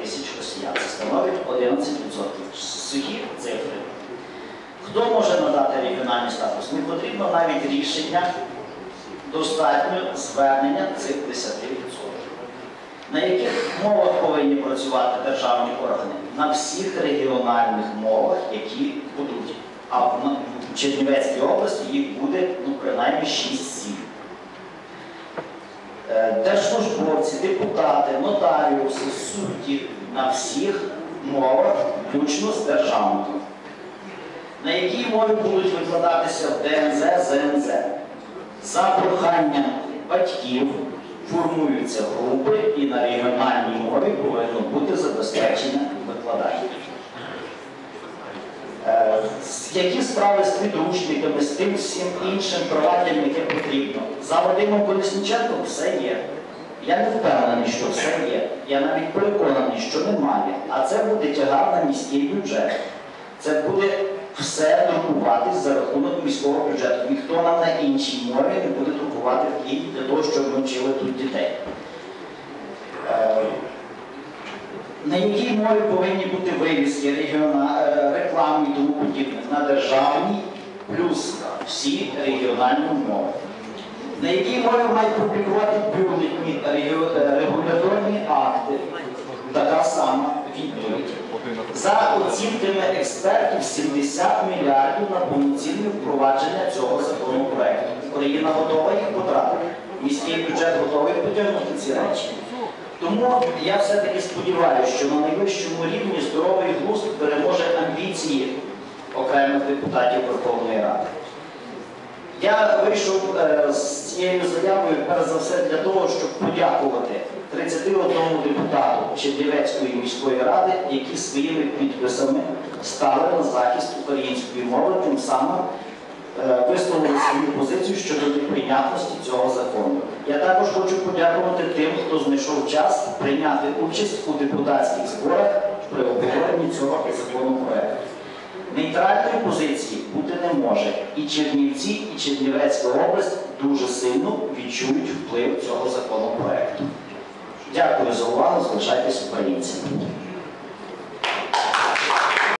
тисяч росіян. Це становить 11%. Сухі цифри. Хто може надати регіональний статус? Не потрібно навіть рішення, достатньо звернення цих 10%. На яких мовах повинні працювати державні органи? На всіх регіональних мовах, які будуть. А в Чернівецькій області їх буде ну, принаймні 6-7. Держслужбовці, депутати, нотаріуси, судді на всіх мовах, включно з державною. На якій мові будуть викладатися ДНЗ, ЗНЗ? За проханням батьків формуються групи і на регіональній мові повинно бути забезпечення викладання. Які справи з підручниками, з тим всім іншим проваддям, яке потрібно? За Вадимом Колесніченком все є. Я не впевнений, що все є. Я навіть переконаний, що немає. А це буде тягар на міський бюджет. Це буде все друкуватись за рахунок міського бюджету. Ніхто нам на іншій мові не буде друкувати в Києві для того, щоб ми вчили тут дітей. На якій мові повинні бути вивіски, регіона, е, реклами і тому подібне? На державній плюс всі регіональні мови. На якій мові мають публікувати бюлетні е, регуляторні акти? Така сама відповідь. За оцінками експертів 70 мільярдів на повноцінне впровадження цього законопроекту. Україна готова їх потратити. Міський бюджет готовий потягнути ці речі. Тому я все-таки сподіваюся, що на найвищому рівні здоровий глузд переможе амбіції окремих депутатів Верховної Ради. Я вийшов е, з цією заявою перш за все для того, щоб подякувати 31 депутату Чернівецької міської ради, які своїми підписами стали на захист української мови, тим самим висловили свою позицію щодо неприйнятності цього закону. Я також хочу подякувати тим, хто знайшов час прийняти участь у депутатських зборах при обговоренні цього законопроекту. Нейтральної позиції бути не може. І Чернівці, і Чернівецька область дуже сильно відчують вплив цього законопроекту. Дякую за увагу. Залишайтесь українцями.